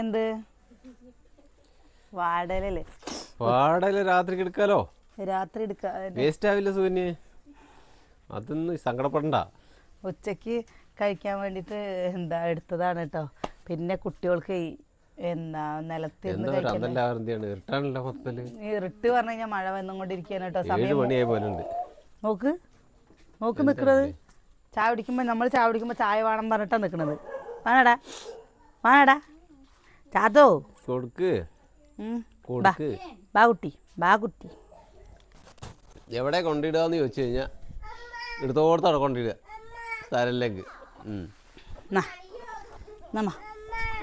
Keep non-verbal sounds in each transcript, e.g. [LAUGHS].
എന്ത്? വാടലല്ലേ? വാടല രാത്രി എടുക്കാലോ? രാത്രി എടുക്ക വേസ്റ്റ് ആവില്ല സുകന്യെ? അതൊന്നും സങ്കടപ്പെടണ്ട. ഉച്ചയ്ക്ക് കഴിക്കാൻ വേണ്ടിട്ട് എന്താ എടുത്തതാണ് കേട്ടോ പിന്നെ കുട്ടികൾക്ക് എന്താ ഈ ഇറിട്ട് പറഞ്ഞു കഴിഞ്ഞാൽ മഴ വന്നുകൊണ്ടിരിക്കുകയാണ് കേട്ടോ സമയം നോക്ക്. നോക്ക് നിക്കണത്. ചായ കുടിക്കുമ്പോ നമ്മൾ ചായ കുടിക്കുമ്പോ ചായ വേണം പറഞ്ഞിട്ടാ നിക്കണത്. വേണടാ വാണടാ ചാതോ കൊടുക്ക്. കൊടുക്ക്. ബാ കുട്ടി ബാ കുട്ടി. എവിടെ കൊണ്ടിടുകയെന്ന് ചോദിച്ചു കഴിഞ്ഞാൽ എടുത്തോടത്തോടെ കൊണ്ടിടുക സ്ഥലത്തിലേക്ക്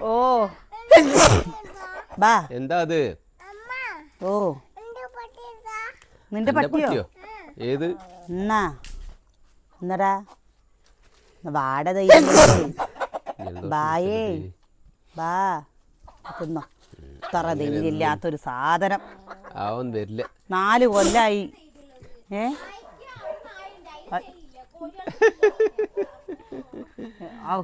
ഓ. ബാ. എന്താ അത്? ഓ. നിന്റെ പട്ടിയോ? ഏത്? എന്നാ എന്നടാ? വാട ബായേ. ബാ. തിന്നോ ഇത്ര ധൈര്യമില്ലാത്തൊരു സാധനം. അവൻ വരില്ല. നാല് കൊല്ലായി. ഏ? ഔ,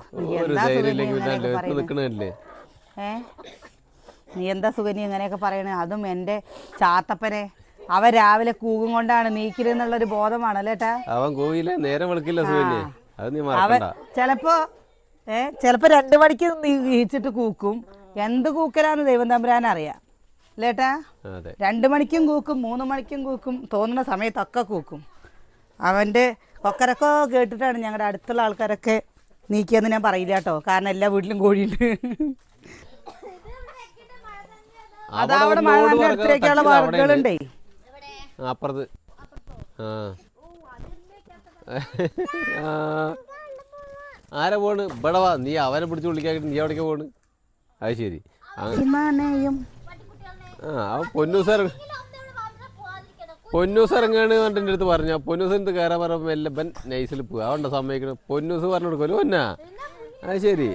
നീ എന്താ സുഖനി ഇങ്ങനെയൊക്കെ പറയണേ? ഏ? അതും എന്റെ ചാത്തപ്പനെ. അവ രാവിലെ കൂകും കൊണ്ടാണ് നീക്കിരുന്നുള്ളൊരു ബോധമാണല്ലേ ഏട്ടാ? അവൻ കോവില നേരം വിളിക്കില്ല നീ അവൻ ചിലപ്പോ ഏ ചിലപ്പോ രണ്ടു മണിക്ക് നീച്ചിട്ട് കൂക്കും. എന്ത് കൂക്കലാന്ന് ദൈവം തമ്പുരാൻ അറിയാം അല്ലേട്ടാ രണ്ടു മണിക്കും കൂക്കും മൂന്ന് മണിക്കും കൂക്കും തോന്നുന്ന സമയത്തൊക്കെ കൂക്കും. അവന്റെ കൊക്കരക്കോ കേട്ടിട്ടാണ് ഞങ്ങളുടെ അടുത്തുള്ള ആൾക്കാരൊക്കെ നീക്കിയെന്ന് ഞാൻ പറയില്ല കേട്ടോ. കാരണം എല്ലാ വീട്ടിലും കോഴിയുണ്ട്. അതവിടെ മഴ അടുത്തേക്കുള്ള. വർക്കുകളുണ്ടേ അപ്പുറത്ത്. ആരാ പോണ്? ഇവിടെ വാ. നീ അവനെ പിടിച്ച് വിളിക്കാൻ നീ അവിടേക്ക് പോണ്? അത് ശരി. ആ. പൊന്നൂസർ പൊന്നൂസ് ഇറങ്ങാണ് പറഞ്ഞിട്ട് എന്റെ അടുത്ത് പറഞ്ഞ. പൊന്നൂസ് എന്ത് കയറാൻ പറഞ്ഞപ്പോൾ എല്ലാം ബൻ നൈസിൽ പോവുക അതുകൊണ്ട് സമ്മതിക്കണം പൊന്നൂസ് പറഞ്ഞു കൊടുക്കുമല്ലോ പൊന്നാ? അത് ശരി.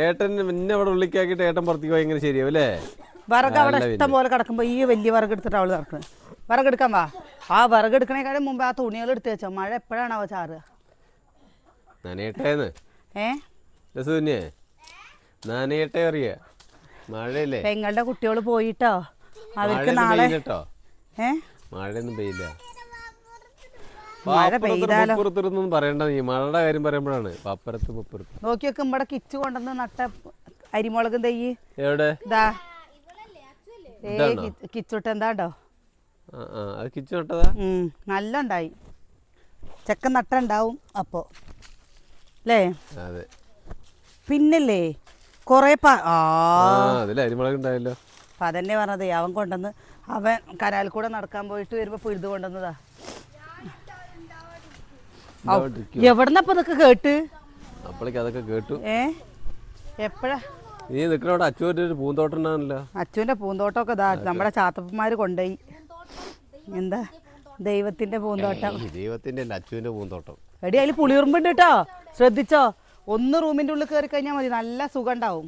ഏട്ടൻ പിന്നെ അവിടെ ഉള്ളിക്കാക്കിയിട്ട് ഏട്ടൻ പുറത്തേക്ക് പോയി ഇങ്ങനെ ശരിയാവും അല്ലേ? വിറക് അവിടെ ഇഷ്ടം പോലെ കിടക്കുമ്പോൾ ഈ വലിയ വിറക് എടുത്തിട്ട് അവൾ നടക്കുന്നത് വിറക് എടുക്കാൻ വാ. ആ വിറക് എടുക്കണേക്കാളും മുമ്പ് ആ തുണികൾ എടുത്ത് വെച്ചോ. മഴ എപ്പോഴാണാവോ ചാറുക നനയട്ടേന്ന്. ഏ? നനയട്ടെ അറിയ? മഴയല്ലേ? പെങ്ങളുടെ കുട്ടികൾ പോയിട്ടോ? അവർക്ക് നാളെ ഏ? മഴയൊന്നും പെയ്യില്ല. മഴ പെയ്താലോ? പറയണ്ട നീ. മഴയുടെ കാര്യം പറയുമ്പോഴാണ് മുപ്പുറത്ത്. ഇവിടെ കിച്ചു കൊണ്ടുവന്ന് നട്ട അരിമുളകും തെയ്യ് എവിടെ? ഇതാ ഏ കിച്ചുട്ട് എന്താണ്ടോ? ആ ആ അത് കിച്ചു നട്ടതാ? നല്ല ഉണ്ടായി ചെക്കൻ നട്ടുണ്ടാവും അപ്പോ. അല്ലേ അതെ. പിന്നല്ലേ? കൊറേ അതിൽ അരിമുളക് ഉണ്ടായല്ലോ. അപ്പൊ അതന്നെ പറഞ്ഞത്. അവൻ കൊണ്ടുവന്ന് അവൻ കനാലിൽ കൂടെ നടക്കാൻ പോയിട്ട് വരുമ്പോ പിഴുത് കൊണ്ടുവന്നതാ. എവിടുന്നപ്പൊ ഇതൊക്കെ കേട്ട്? അപ്പോഴേക്ക് അതൊക്കെ കേട്ടു. ഏ? എപ്പോഴാ? നീ നിൽക്കണ അവിടെ അച്ചുവിന്റെ ഒരു പൂന്തോട്ടം ഉണ്ടാണല്ലോ അച്ചുവിന്റെ പൂന്തോട്ടമൊക്കെ ഇതാ നമ്മുടെ ചാത്തപ്പന്മാർ കൊണ്ടുപോയി എന്താ? ദൈവത്തിന്റെ പൂന്തോട്ടം. ദൈവത്തിന്റെ അല്ല അച്ചുവിന്റെ പൂന്തോട്ടം. എടി അതിൽ പുളിയുറുമ്പുണ്ട് കേട്ടോ. ശ്രദ്ധിച്ചോ? ഒന്ന് റൂമിന്റെ ഉള്ളിൽ കയറി കഴിഞ്ഞാൽ മതി നല്ല സുഖം ഉണ്ടാവും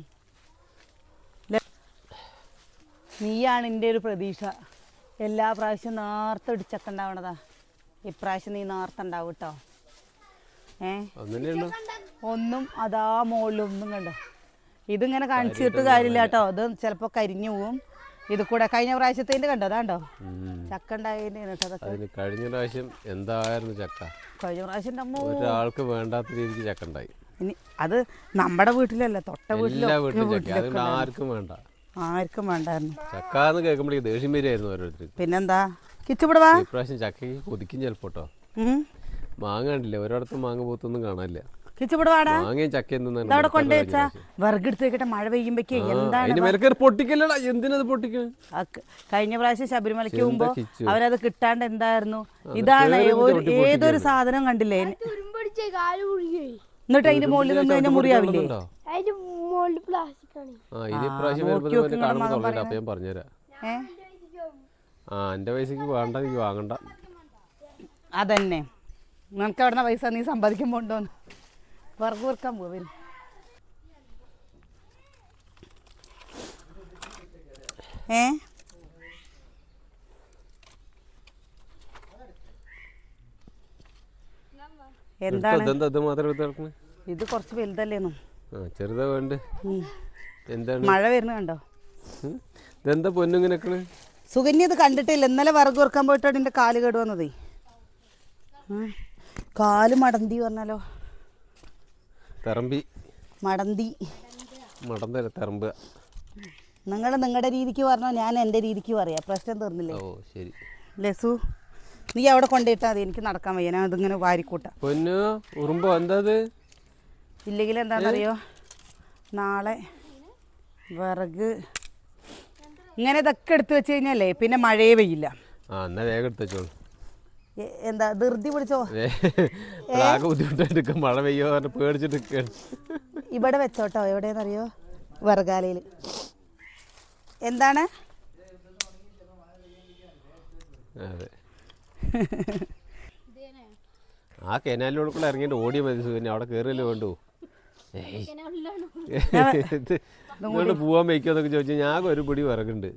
നീയാണ് എന്റെ ഒരു പ്രതീക്ഷ. എല്ലാ പ്രാവശ്യം നേർത്തെ ഇടിച്ചൊക്കെ ഉണ്ടാവണതാ ഇപ്രാവശ്യം നീ നേർത്ത ഉണ്ടാവും കേട്ടോ ഏ ഒന്നും അതാ മുകളിലൊന്നും കണ്ടോ? ഇതിങ്ങനെ കാണിച്ചിട്ട് കാര്യമില്ല കേട്ടോ ഇത് ചിലപ്പോ കരിഞ്ഞു പോവും. ഇത് കൂടെ കഴിഞ്ഞ പ്രാവശ്യത്തിന്റെ കണ്ടോ? അതാണ്ടോ. ചക്ക അതൊക്കെ. കഴിഞ്ഞ പ്രാവശ്യം എന്തായിരുന്നു ചക്ക? കഴിഞ്ഞ പ്രാവശ്യം ഒരാൾക്ക് വേണ്ടാത്ത രീതിക്ക് ചക്ക ഉണ്ടായി. ഇനി അത് നമ്മുടെ വീട്ടിലല്ല തൊട്ട വീട്ടിലോ ആർക്കും വേണ്ട. ആർക്കും വേണ്ടായിരുന്നു. ചക്ക എന്ന് ദേഷ്യം വരികയായിരുന്നു പിന്നെന്താ? കിച്ചുപിട വാ. ഇപ്രാവശ്യം ചക്കയ്ക്ക് കൊതിക്കും ചിലപ്പോ കേട്ടോ മാങ്ങ കണ്ടില്ല? ഒരിടത്തും മാങ്ങ പോത്തൊന്നും കാണാനില്ല. മാങ്ങയും കൊണ്ടുവച്ചാ മഴ പെയ്യുമ്പോഴേക്ക് എന്താണ് പൊട്ടിക്കല്ലടാ. എന്തിനത് പൊട്ടിക്കണം? കഴിഞ്ഞ പ്രാവശ്യം ശബരിമലയ്ക്ക് എന്താ പോകുമ്പോ? അവരത് കിട്ടാണ്ട് എന്തായിരുന്നു? ഇതാണ് ഏതൊരു സാധനം കണ്ടില്ലേ? എന്നിട്ട് അതിന്റെ മുകളിൽ നിന്ന് കഴിഞ്ഞാൽ മുറിയാവില്ലേ? അതിന്റെ മുകളിൽ പ്ലാസ്റ്റിക് ആണ്. ആ ഇനി ഇപ്രാവശ്യം നോക്കി വരുമ്പോൾ നോക്ക് കാണുമ്പോൾ നിങ്ങളുടെ തൊള്ളയില്ല അപ്പം ഞാൻ പറഞ്ഞുതരാം. ഏ? ആ എന്റെ പൈസക്ക് വേണ്ട എനിക്ക് വാങ്ങണ്ട. അതന്നെ. നിനക്ക് അവിടുന്ന് പൈസ നീ സമ്പാദിക്കാൻ പോണ്ടോന്ന്. വറുക്ക് വെറുക്കാൻ പോവിൻ ഏ? എന്താണ്? ഇത് കുറച്ച് വലുതല്ലേന്നും. ചെറുതാ വേണ്ട? എന്താണ്? മഴ വരുന്ന കണ്ടോ? ഇതെന്താ പൊന്നിങ്ങനെ സുഗന്യ സുകന്യ ഇത് കണ്ടിട്ടില്ല. ഇന്നലെ വിറക് വെറുക്കാൻ പോയിട്ടാണ് എന്റെ കാൽ കേട് വന്നതേ. കാൽ മടന്തി പറഞ്ഞാലോ? തെറമ്പി. മടന്തി. മടന്തല്ല തെറമ്പ് നിങ്ങൾ നിങ്ങളുടെ രീതിക്ക് പറഞ്ഞോ ഞാൻ എന്റെ രീതിക്ക് പറയാം. പ്രശ്നം തീർന്നില്ലേ? ഓ ശരി. ലസു നീ അവിടെ കൊണ്ടിട്ടാ മതി. എനിക്ക് നടക്കാൻ വയ്യ. ഞാൻ അതിങ്ങനെ വാരിക്കൂട്ടാം. പൊന്നു ഉറുമ്പോ അത്? ഇല്ലെങ്കിൽ എന്താണെന്നറിയോ? നാളെ വിറക്. ഇങ്ങനെ ഇതൊക്കെ എടുത്തു വെച്ച് കഴിഞ്ഞാലേ പിന്നെ മഴയെ പെയ്യില്ല. ആ എന്നാ വേഗം എടുത്ത് വെച്ചോളൂ. എന്താ ധൃതി പിടിച്ചോ? ആകെ ബുദ്ധിമുട്ടായിട്ട് മഴ പെയ്യോ പേടിച്ചിട്ട് ഇവിടെ വെച്ചോട്ടോ. എവിടെയെന്നറിയോ വിറകാലയിൽ എന്താണ്? അതെ. ആ കനാലിലൂടെ കൂടെ ഇറങ്ങിയിട്ട് ഓടിയ മതി സുഖന്നെ അവിടെ കയറിയല്ലേ വേണ്ടു. ഇങ്ങോട്ട് പോവാൻ വയ്ക്കുമോ എന്നൊക്കെ ചോദിച്ചാൽ ഞാൻ ഒരു പിടി വിറകുണ്ട്.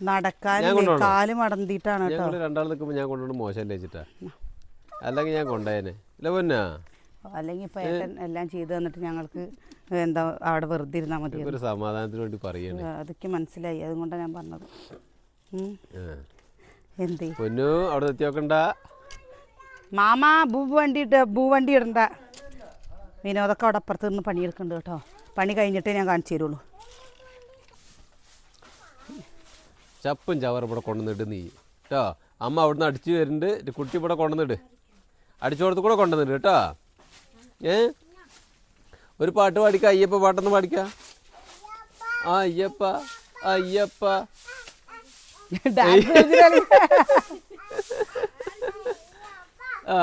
നടക്കാൻ ഞാൻ കൊണ്ടുപോണോ? കാൽ മടന്തിട്ടാണ് കേട്ടോ. ഞങ്ങൾ രണ്ടാൾ നിൽക്കുമ്പോൾ ഞാൻ കൊണ്ടുകൊണ്ട് മോശമല്ലേ വെച്ചിട്ടാ അല്ലെങ്കിൽ ഞാൻ കൊണ്ടേനെ ഇല്ല പൊന്നാ? അല്ലെങ്കിൽ എല്ലാം ചെയ്തു തന്നിട്ട് ഞങ്ങൾക്ക് എന്താ അവിടെ വെറുതെ ഇരുന്നാൽ മതി ഒരു സമാധാനത്തിന് വേണ്ടി പറയുന്നത് അതൊക്കെ മനസ്സിലായി. അതുകൊണ്ടാണ് ഞാൻ പറഞ്ഞത്. എന്തേ? പൊന്നു അവിടെ എത്തിയോക്കണ്ട. മാമ ഭൂ വണ്ടി ഇട്ട് ഭൂ വണ്ടി ഇടണ്ട. വിനോദൊക്കെ അവിടെ അപ്പുറത്ത് നിന്ന് പണിയെടുക്കുന്നുണ്ട് കേട്ടോ. പണി കഴിഞ്ഞിട്ടേ ഞാൻ കാണിച്ചു തരുള്ളൂ. ചപ്പും ചവറും ഇവിടെ കൊണ്ടുവന്നിട്ട് നീ. കേട്ടോ അമ്മ അവിടുന്ന് അടിച്ചു വരുന്നുണ്ട്. കുട്ടി ഇവിടെ കൊണ്ടുവന്നിട്ട് അടിച്ചു കൊടുത്ത് കൂടെ കൊണ്ടുവന്നിട്ട് കേട്ടോ. ഏ? ഒരു പാട്ട് പാടിക്ക അയ്യപ്പ പാട്ടൊന്ന് പാടിക്ക. അയ്യപ്പ അയ്യപ്പ. [LAUGHS] [LAUGHS] ആ.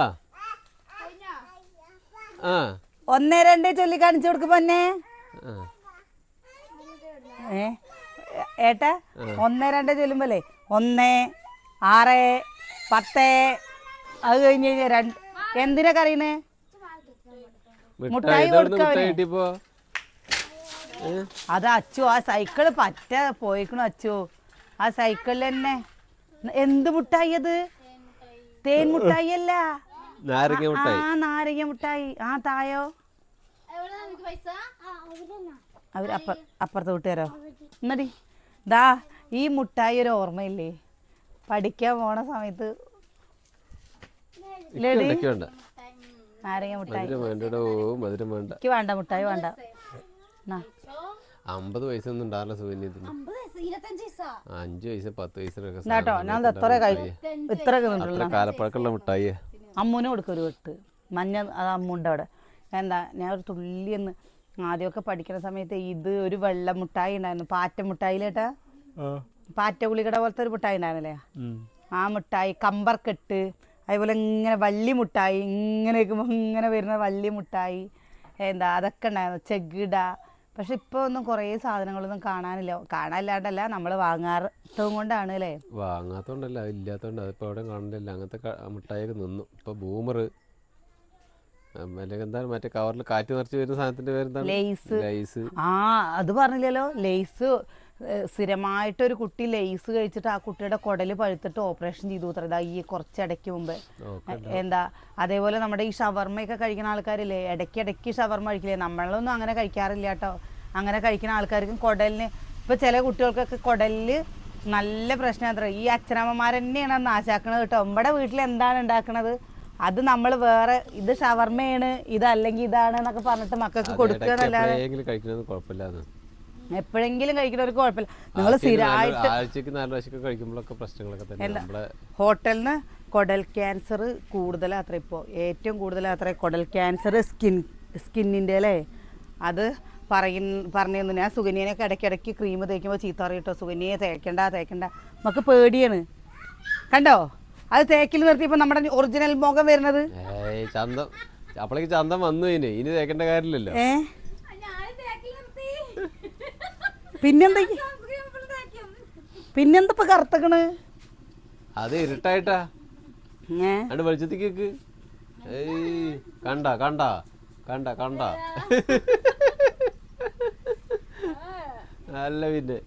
ആ. ഒന്നേ രണ്ടേ ചൊല്ലി കാണിച്ചു കൊടുക്ക് പൊന്നെ. ഏ? ഏട്ടാ ഒന്നേ രണ്ടേ ചൊല്ലുമ്പോലേ ഒന്ന് ആറ് പത്ത് അത് കഴിഞ്ഞ് കഴിഞ്ഞാൽ രണ്ട്. എന്തിനാ കറിയണേ മുട്ടായി കൊടുക്കാൻ അത് അച്ചു ആ സൈക്കിൾ പറ്റ പോയിക്കണു അച്ചു. ആ സൈക്കിളിൽ തന്നെ. എന്ത് മുട്ടായി അത്? തേൻ മുട്ടായി അല്ല. നാരങ്ങ മുട്ടായി ആ നാരങ്ങ മുട്ടായി. ആ തായോ? അവർ അപ്പ അപ്പുറത്ത് വിട്ടുതരോ എന്നടി ദാ ഈ മുട്ടായി ഒരു ഓർമ്മയില്ലേ? പഠിക്കാൻ പോണ സമയത്ത്. നാരങ്ങ മുട്ടായി. വേണ്ട. എനിക്ക് വേണ്ട മുട്ടായി വേണ്ട. നാ. അമ്പത് വയസ്സൊന്നും ഉണ്ടാവില്ല സുകന്യത്തിന് അഞ്ച് വയസ്സ് പത്ത് വയസ്സിലൊക്കെ മുട്ടായി ഞാൻ എത്ര ഇത്ര അത്ര കാലപ്പഴക്കമുള്ള മിഠായി അമ്മൂന് കൊടുക്കും ഒരു വെട്ട്. മഞ്ഞ അത് അമ്മുണ്ട് അവിടെ. എന്താ ഞാൻ ഒരു തുള്ളി ഒന്ന് ആദ്യമൊക്കെ പഠിക്കുന്ന സമയത്ത് ഇത് ഒരു വെള്ള മുട്ടായി ഉണ്ടായിരുന്നു. പാറ്റ മുട്ടായിലേട്ടാ പാറ്റ ഗുളികട പോലത്തെ ഒരു മുട്ടായി ഉണ്ടായിരുന്നില്ലേ? ആ മുട്ടായി കമ്പർക്കെട്ട് അതേപോലെ ഇങ്ങനെ വള്ളി മുട്ടായി ഇങ്ങനെ വെക്കുമ്പോൾ ഇങ്ങനെ വരുന്ന വള്ളി മുട്ടായി എന്താ അതൊക്കെ ഉണ്ടായിരുന്നു. ചെകിട പക്ഷെ ഇപ്പൊ ഒന്നും കുറേ സാധനങ്ങളൊന്നും കാണാനില്ല. കാണാനില്ലാണ്ടല്ല നമ്മൾ വാങ്ങാത്തതും കൊണ്ടാണ് അല്ലേ? വാങ്ങാത്തോണ്ടല്ല ഇല്ലാത്തോണ്ട് അതിപ്പോ അവിടെ കാണണ്ടല്ല അങ്ങനത്തെ മിഠായിയൊക്കെ നിന്നു. ഇപ്പൊ ബൂമർ എന്താണ് മറ്റേ കവറിൽ കാറ്റ് നിറച്ച് വരുന്ന സാധനത്തിന്റെ പേര് ലേസ് ലൈസ് ആ അത് പറഞ്ഞില്ലല്ലോ. ലേസ് സ്ഥിരമായിട്ടൊരു കുട്ടി ലേസ് കഴിച്ചിട്ട് ആ കുട്ടിയുടെ കുടൽ പഴുത്തിട്ട് ഓപ്പറേഷൻ ചെയ്തു അത്ര ഇതാ ഈ കുറച്ചിടയ്ക്ക് മുമ്പ്. എന്താ അതേപോലെ നമ്മുടെ ഈ ഷവർമ്മയൊക്കെ കഴിക്കുന്ന ആൾക്കാരില്ലേ ഇടയ്ക്ക് ഇടയ്ക്ക് ഷവർമ്മ കഴിക്കില്ലേ? നമ്മളൊന്നും അങ്ങനെ കഴിക്കാറില്ല കേട്ടോ അങ്ങനെ കഴിക്കുന്ന ആൾക്കാർക്കും കുടലിന് ഇപ്പൊ ചില കുട്ടികൾക്കൊക്കെ കുടലിൽ നല്ല പ്രശ്നം അത്ര ഈ അച്ഛനമ്മമാർ തന്നെയാണ് അത് നാശാക്കണത് കേട്ടോ നമ്മുടെ വീട്ടിൽ എന്താണ് ഉണ്ടാക്കണത് അത് നമ്മൾ വേറെ ഇത് ഷവർമ്മയാണ് ഇത് ഇതല്ലെങ്കിൽ ഇതാണ് എന്നൊക്കെ പറഞ്ഞിട്ട് മക്കൾക്ക് കൊടുക്കുക എന്നല്ലാതെ എപ്പോഴെങ്കിലും കഴിക്കുന്നവർക്ക് കുഴപ്പമില്ല. നിങ്ങൾ സ്ഥിരമായിട്ട് ആഴ്ചക്ക് നാല് പ്രാവശ്യമൊക്കെ കഴിക്കുമ്പോഴൊക്കെ പ്രശ്നങ്ങളൊക്കെ തന്നെ ഹോട്ടലിൽ നിന്ന് കുടൽ ക്യാൻസർ കൂടുതലാത്ര ഇപ്പോൾ ഏറ്റവും കൂടുതലാത്ര കൊടൽ ക്യാൻസർ സ്കിൻ സ്കിന്നിന്റെ അല്ലേ അത് പറയുന്ന പറഞ്ഞു ഞാൻ സുഗന്യനൊക്കെ ഇടയ്ക്കിടയ്ക്ക് ക്രീം തേക്കുമ്പോൾ ചീത്ത പറയും കേട്ടോ സുഗന്യയെ തേക്കണ്ട തേക്കണ്ട. നമുക്ക് പേടിയാണ്. കണ്ടോ? അത് തേക്കിൽ നിർത്തിയപ്പോൾ നമ്മുടെ ഒറിജിനൽ മുഖം വരുന്നത്. ചന്തം. അപ്പോഴേക്ക് ചന്തം വന്നു ഇനി. ഇനി തേക്കേണ്ട കാര്യമില്ലല്ലോ. ഏ? പിന്നെന്താ ഈ- പിന്നെന്താ ഇപ്പൊ കറുത്തക്കണ്? അത് ഇരുട്ടായിട്ടാ. അണ്ട് വെളിച്ചത്തേക്ക് കണ്ട കണ്ട കണ്ട കണ്ട. അല്ല പിന്നെ.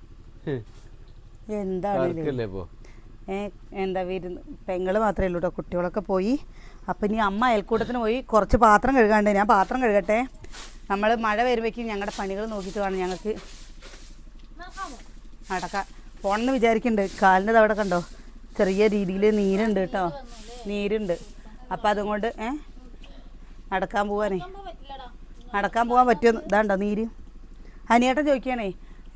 എന്താണ് ഇപ്പൊ? എന്താ വിരുന്ന്? പെങ്ങൾ മാത്രമേ ഉള്ളൂ കേട്ടോ കുട്ടികളൊക്കെ പോയി. അപ്പം ഇനി അമ്മ അയൽക്കൂട്ടത്തിന് പോയി കുറച്ച് പാത്രം കഴുകാണ്ട് ഞാൻ പാത്രം കഴുകട്ടെ. നമ്മൾ മഴ വരുമ്പോഴേക്കും ഞങ്ങളുടെ പണികൾ നോക്കിയിട്ട് വേണം ഞങ്ങൾക്ക് നടക്കാൻ പോണെന്ന് വിചാരിക്കുന്നുണ്ട് കാലിന്റെ അവിടെ കണ്ടോ? ചെറിയ രീതിയിൽ നീരുണ്ട് കേട്ടോ. നീരുണ്ട്. അപ്പം അതുകൊണ്ട് ഏ? നടക്കാൻ പോവാനേ. നടക്കാൻ പോകാൻ പറ്റുമെന്ന് ഇതാണ്ടോ നീര്? അനിയേട്ടൻ ചോദിക്കുകയാണേ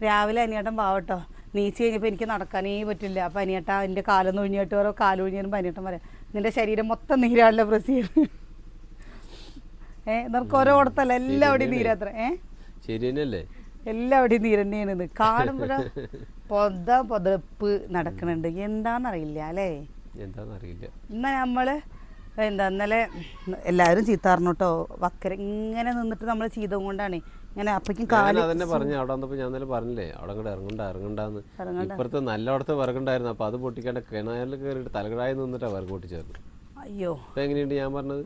രാവിലെ അനിയേട്ടൻ പാവട്ടോ. നീച്ച് കഴിഞ്ഞപ്പോൾ എനിക്ക് നടക്കാനേ പറ്റില്ല. അപ്പം അനിയേട്ട എന്റെ കാലൊന്ന് ഒഴിഞ്ഞിട്ട് ഓരോ വരുമ്പോൾ അനിയേട്ടൻ പറയാം നിന്റെ ശരീരം മൊത്തം നീരാണല്ലോ പ്രസീർ. ഏ നിനക്ക് ഓരോ കൊടുത്തല്ല എല്ലാവിടെയും നീരാത്ര. ഏ? ശരി തന്നെയല്ലേ എല്ലാവിടെയും നീര് തന്നെയാണ് കാണുമ്പോഴ പൊത പൊതപ്പ് നടക്കണുണ്ട് എന്താണെന്നറിയില്ല അല്ലേ? എന്താണെന്നറിയില്ല എന്നാ നമ്മൾ എന്താ ഇന്നലെ എല്ലാവരും ചീത്ത പറഞ്ഞു കേട്ടോ വക്കര ഇങ്ങനെ നിന്നിട്ട് നമ്മൾ ചെയ്തത് കൊണ്ടാണ്. ഇങ്ങനെ അപ്പയ്ക്കും ഞാൻ കാൽ അതന്നെ പറഞ്ഞു അവിടെ വന്നപ്പോ ഞാൻ ഇന്നലെ പറഞ്ഞില്ലേ അവിടെ കൂടെ ഇറങ്ങണ്ട ഇറങ്ങണ്ടെന്ന് ഇറങ്ങണ്ട. നല്ല അവിടുത്തെ വിറകുണ്ടായിരുന്നു അപ്പോൾ അത് പൊട്ടിക്കാണ്ട് കിണറിൽ കയറിയിട്ട് തലകടായി നിന്നിട്ടാ വിറക് പൊട്ടിച്ചേർന്നു അയ്യോ. എങ്ങനെയുണ്ട് ഞാൻ പറഞ്ഞത്?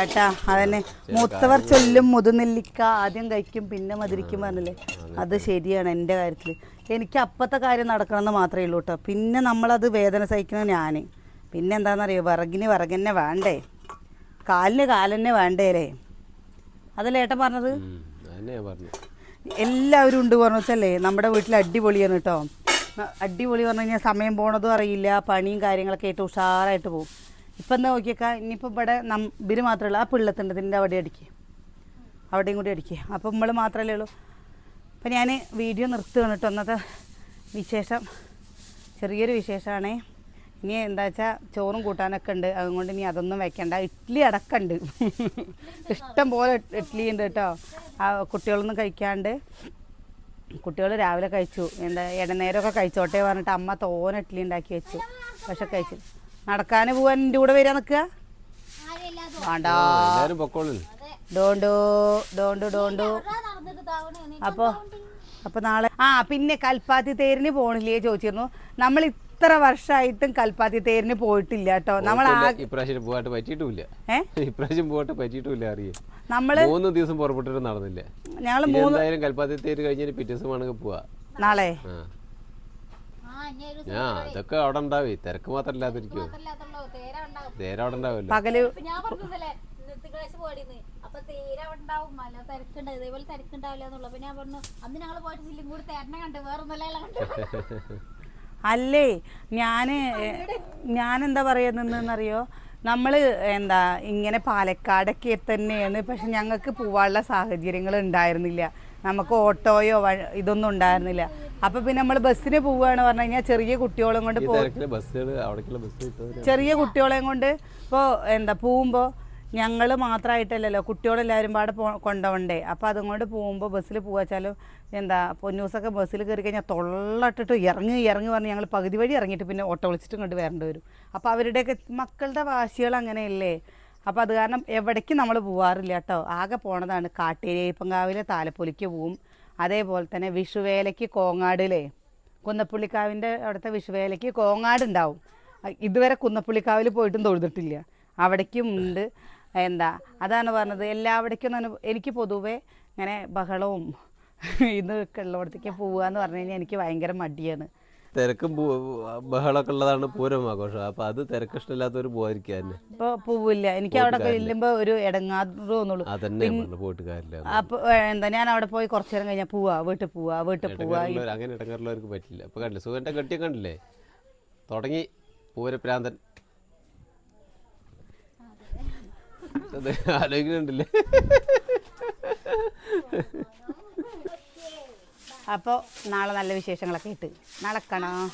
ഏട്ടാ അതന്നെ. മൂത്തവർ ചൊല്ലും മുതുനെല്ലിക്ക ആദ്യം കഴിക്കും പിന്നെ മധുരിക്കും പറഞ്ഞില്ലേ? അത്. ശരിയാണ് എന്റെ കാര്യത്തിൽ എനിക്ക് അപ്പത്തെ കാര്യം നടക്കണമെന്ന് മാത്രമേ ഉള്ളൂ കേട്ടോ. പിന്നെ നമ്മളത് വേദന സഹിക്കുന്നത് ഞാൻ പിന്നെ എന്താണെന്നറിയോ? വിറകിന് വിറകന്നെ വേണ്ടേ? കാലിന് കാലന്നെ വേണ്ടേ അല്ലേ? അതല്ലേ ഏട്ടൻ പറഞ്ഞത്? എല്ലാവരും ഉണ്ട് പറഞ്ഞു വെച്ചല്ലേ? നമ്മുടെ വീട്ടിൽ അടിപൊളിയാണ് കേട്ടോ. അടിപൊളി പറഞ്ഞു കഴിഞ്ഞാൽ സമയം പോണതും അറിയില്ല പണിയും കാര്യങ്ങളൊക്കെ ആയിട്ട് ഉഷാറായിട്ട് പോകും. ഇപ്പം എന്താ നോക്കിയേക്കാ? ഇനിയിപ്പോൾ ഇവിടെ നം ഇവർ മാത്രമേ ഉള്ളൂ ആ പിള്ളത്തുണ്ട്. ഇതിന്റെ അവിടെ അടിക്കുക അവിടെയും കൂടി അടിക്കുക അപ്പം നമ്മൾ മാത്രമല്ലേ ഉള്ളൂ. അപ്പം ഞാൻ വീഡിയോ നിർത്തുകയാണ് കേട്ടോ. അന്നത്തെ വിശേഷം. ചെറിയൊരു വിശേഷമാണ് ഇനി എന്താ വെച്ചാൽ ചോറും കൂട്ടാനൊക്കെ ഉണ്ട്. അതുകൊണ്ട് ഇനി അതൊന്നും വെക്കണ്ട. ഇഡ്ഡലി അടക്കമുണ്ട് ഇഷ്ടം പോലെ ഇഡ്ഡലി ഉണ്ട് കേട്ടോ. ആ കുട്ടികളൊന്നും കഴിക്കാണ്ട്. കുട്ടികൾ രാവിലെ കഴിച്ചു. എന്താ ഇടനേരമൊക്കെ കഴിച്ചോട്ടെ പറഞ്ഞിട്ട് അമ്മ തോന ഇഡ്ഡലി ഉണ്ടാക്കി വെച്ചു. പക്ഷെ കഴിച്ചു നടക്കാൻ പോവാൻ എന്റെ കൂടെ വരാൻ നിൽക്കുക? അപ്പൊ എല്ലാവരും പൊക്കോളൂ. ഡോണ്ടു ഡോണ്ടു ഡോണ്ടു. അപ്പോൾ അപ്പോൾ നാളെ ആ പിന്നെ കൽപ്പാത്തി തേരിന് പോണില്ലേ ചോദിച്ചിരുന്നു. നമ്മൾ ഇത്ര വർഷമായിട്ടും കൽപ്പാത്തി തേരിന് പോയിട്ടില്ല കേട്ടോ. നമ്മൾ പറ്റിയിട്ടില്ല. ഇപ്രാവശ്യം ഇപ്രാവശ്യം അറിയാം. നമ്മൾ മൂന്ന് ദിവസം പുറപ്പെട്ടിട്ട് നടന്നില്ല. ഞങ്ങൾ മൂന്ന് കൽപ്പാത്തി തേര് കഴിഞ്ഞ പിറ്റേ ദിവസം പോവാ. നാളെ? ആ ഇതൊക്കെ അവിടെ ഉണ്ടാവേ. തിരക്ക് മാത്രം ഇല്ലാതിരിക്കുമോ തേര അവിടെ ഉണ്ടാവില്ല. പകൽ ഞാൻ പറഞ്ഞതല്ലേ ഇന്നത്തെ ക്ലാസ് പോടിന്ന് അപ്പൊ അവിടെ ഉണ്ടാവും. തിരക്കുണ്ട്. ഇതേപോലെ തിരക്കുണ്ടാവില്ല എന്നുള്ളു. അപ്പൊ ഞാൻ പറഞ്ഞു അന്ന് ഞങ്ങൾ പോയിട്ട് ചില്ലും കൂടി തേരനെ കണ്ട് വേറൊന്നല്ല കണ്ടു. അല്ലേ? ഞാൻ ഞാനെന്താ പറയുന്നതെന്നറിയോ നമ്മൾ എന്താ ഇങ്ങനെ പാലക്കാടൊക്കെ തന്നെയാണ്. പക്ഷെ ഞങ്ങൾക്ക് പോവാനുള്ള സാഹചര്യങ്ങൾ ഉണ്ടായിരുന്നില്ല. നമുക്ക് ഓട്ടോയോ ഇതൊന്നും ഉണ്ടായിരുന്നില്ല. അപ്പോൾ പിന്നെ നമ്മൾ ബസ്സിന് പോവുകയാണ് പറഞ്ഞു കഴിഞ്ഞാൽ ചെറിയ കുട്ടികളും കൊണ്ട് പോകും ചെറിയ കുട്ടികളെയും കൊണ്ട് ഇപ്പോൾ എന്താ പോകുമ്പോൾ ഞങ്ങൾ മാത്രമായിട്ടല്ലല്ലോ കുട്ടികളെല്ലാവരും പാടെ പോ കൊണ്ടുപോകണ്ടേ അപ്പോൾ അതുകൊണ്ട് പോകുമ്പോൾ ബസ്സിൽ പോവാച്ചാലും എന്താ പൊന്നൂസൊക്കെ ബസ്സിൽ കയറി കഴിഞ്ഞാൽ തൊള്ളട്ടിട്ട് ഇറങ്ങി ഇറങ്ങി പറഞ്ഞ് ഞങ്ങൾ പകുതി വഴി ഇറങ്ങിയിട്ട് പിന്നെ ഓട്ടോ വിളിച്ചിട്ട് ഇങ്ങോട്ട് വരേണ്ടി വരും. അപ്പോൾ അവരുടെയൊക്കെ മക്കളുടെ വാശികൾ അങ്ങനെയല്ലേ? അപ്പോൾ അത് കാരണം എവിടേക്കും നമ്മൾ പോവാറില്ല കേട്ടോ. ആകെ പോണതാണ്. കാട്ടേരിയപ്പങ്കാവിലെ താലപ്പൊലിക്ക് പോവും. അതേപോലെ തന്നെ വിഷുവേലയ്ക്ക് കോങ്ങാടിലേ കുന്നപ്പുള്ളിക്കാവിന്റെ അവിടുത്തെ വിഷുവേലയ്ക്ക് കോങ്ങാടുണ്ടാവും. ഇതുവരെ കുന്നപ്പുള്ളിക്കാവിൽ പോയിട്ടും തൊഴുതിട്ടില്ല. അവിടേക്കും ഉണ്ട്. എന്താ? അതാണ് പറഞ്ഞത്. എല്ലാവിടേക്കും എനിക്ക് പൊതുവേ ഇങ്ങനെ ബഹളവും [LAUGHS] ഇതൊക്കെ ഉള്ളിടത്തേക്ക് പോവുക എന്ന് പറഞ്ഞു കഴിഞ്ഞാൽ എനിക്ക് ഭയങ്കര മടിയാണ്. തിരക്കും ബഹളമൊക്കെ ഉള്ളതാണ് പൂരം ആഘോഷം. അപ്പൊ അത് തിരക്കിഷ്ടമില്ലാത്ത ഒരു പോകാതിരിക്കുക തന്നെ. ഇപ്പോൾ പോവില്ല. എനിക്ക് അവിടെ ചെല്ലുമ്പോൾ ഒരു ഇടങ്ങാറ് തോന്നുള്ളൂ. അതന്നെ പോയിട്ട് കാര്യമില്ല അപ്പോൾ എന്താ ഞാൻ അവിടെ പോയി കുറച്ചു നേരം കഴിഞ്ഞാൽ പോവാ വീട്ടിൽ പോവാ വീട്ടിൽ പോവാ. അങ്ങനെ ഇടങ്ങാറുള്ളവർക്ക് പറ്റില്ല. അപ്പൊ കണ്ടില്ലേ സുഖന്റെ കെട്ടിയ കണ്ടില്ലേ? തുടങ്ങി പൂരപ്രാന്തൻ ആലോചിക്കുന്നുണ്ടല്ലേ? അപ്പോൾ നാളെ നല്ല വിശേഷങ്ങളൊക്കെ ഇട്ട് നാളെ കാണാം